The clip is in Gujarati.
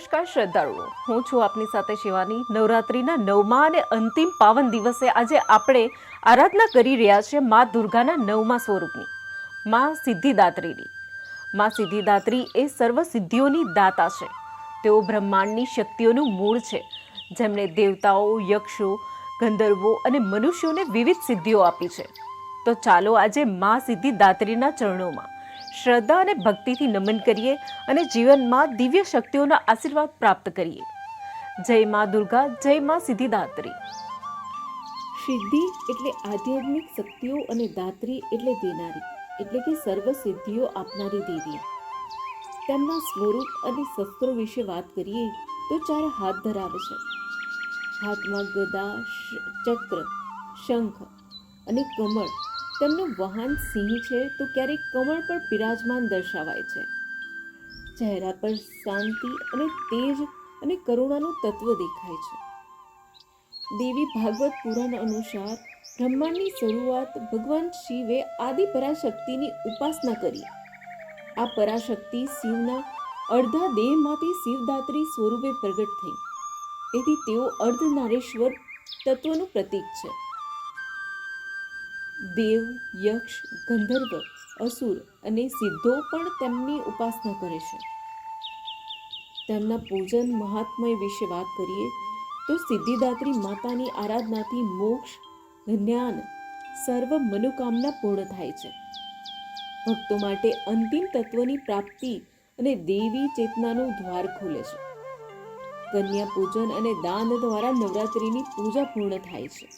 શ્રદ્ધાળુઓ. હું છું આપની સાથે શિવાની. નવરાત્રિના નવમા અને અંતિમ પાવન દિવસે આજે આપણે આરાધના કરી રહ્યા છીએ મા દુર્ગાના નવમા સ્વરૂપની, મા સિદ્ધિદાત્રીની. મા સિદ્ધિદાત્રી એ સર્વ સિદ્ધિઓની દાતા છે. તેઓ બ્રહ્માંડની શક્તિઓનું મૂળ છે. જેમણે દેવતાઓ, યક્ષો, ગંધર્વો અને મનુષ્યોને વિવિધ સિદ્ધિઓ આપી છે. તો ચાલો આજે મા સિદ્ધિદાત્રીના ચરણોમાં શ્રદ્ધા અને ભક્તિથી નમન કરીએ અને જીવનમાં દિવ્ય શક્તિઓના આશીર્વાદ પ્રાપ્ત કરીએ. જય મા દુર્ગા, જય મા સિદ્ધિદાત્રી. સિદ્ધિ એટલે આધ્યાત્મિક શક્તિઓ અને દાત્રી એટલે દેનારી, એટલે કે સર્વ સિદ્ધિઓ આપનારી દેવી. તેમના સ્વરૂપ અને શસ્ત્રો વિશે વાત કરીએ તો ચાર હાથ ધરાવે છે. હાથમાં ગદા ચક્ર, શંખ અને કમળ તેમનું વાહન સિંહ છે તો ક્યારેક કમળ પર બિરાજમાન દર્શાવાય છે. ચહેરા પર શાંતિ અને તેજ અને કરુણાનું તત્વ દેખાય છે. દેવી ભાગવત પુરાણ અનુસાર બ્રહ્માંડની શરૂઆત ભગવાન શિવે આદિ પરાશક્તિની ઉપાસના કરી. આ પરાશક્તિ શિવના અર્ધા દેહમાંથી શિવદાત્રી સ્વરૂપે પ્રગટ થઈ. તેથી તેઓ અર્ધનારેશ્વર તત્વનું પ્રતીક છે. દેવ, યક્ષ, ગંધર્વ, અસુર અને સિદ્ધો પણ તેમની ઉપાસના કરે છે. તેમના પૂજન મહાત્મય વિશે વાત કરીએ, તો સિદ્ધિદાત્રી માતાની આરાધનાથી મોક્ષ, જ્ઞાન, સર્વ મનોકામના પૂર્ણ થાય છે. ભક્તો માટે અંતિમ તત્વની પ્રાપ્તિ અને દેવી ચેતનાનું દ્વાર ખુલે છે. કન્યા પૂજન અને દાન દ્વારા નવરાત્રિની પૂજા પૂર્ણ થાય છે.